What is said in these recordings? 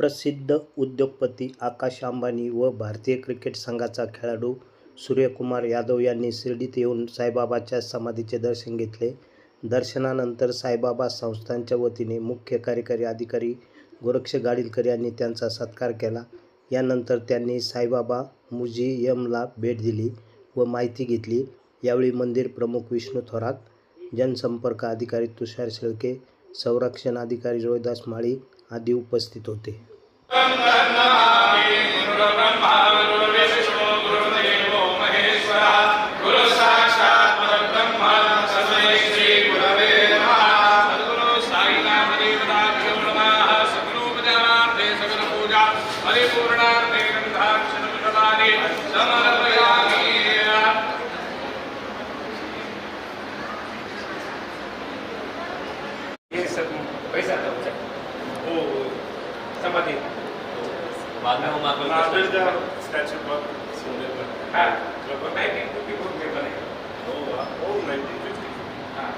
प्रसिद्ध उद्योगपती आकाश अंबानी व भारतीय क्रिकेट संघाचा खेळाडू सूर्यकुमार यादव यांनी शिर्डीत येऊन साईबाबाच्या समाधीचे दर्शन घेतले. दर्शनानंतर साईबाबा संस्थांच्या वतीने मुख्य कार्यकारी अधिकारी गोरक्ष गाडीलकर यांनी त्यांचा सत्कार केला. यानंतर त्यांनी साईबाबा म्युझियमला भेट दिली व माहिती घेतली. यावेळी मंदिर प्रमुख विष्णू थोरात, जनसंपर्क अधिकारी तुषार शेळके, संरक्षण अधिकारी रोहिदास माळी आदी उपस्थित होते. परिपूर्णार्थे ग्रंथाक्षरप्रदाने समर्पय बाद में हम आपको महावीर का स्टैचू पर सोने पर हाँ लगभग नाइनटीन फिफ्टी फोर में बने वो वो 1950 हाँ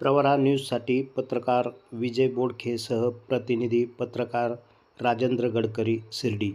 प्रवरा न्यूजसाठी पत्रकार विजय बोडखेसह प्रतिनिधी पत्रकार राजेंद्र गडकरी, शिर्डी.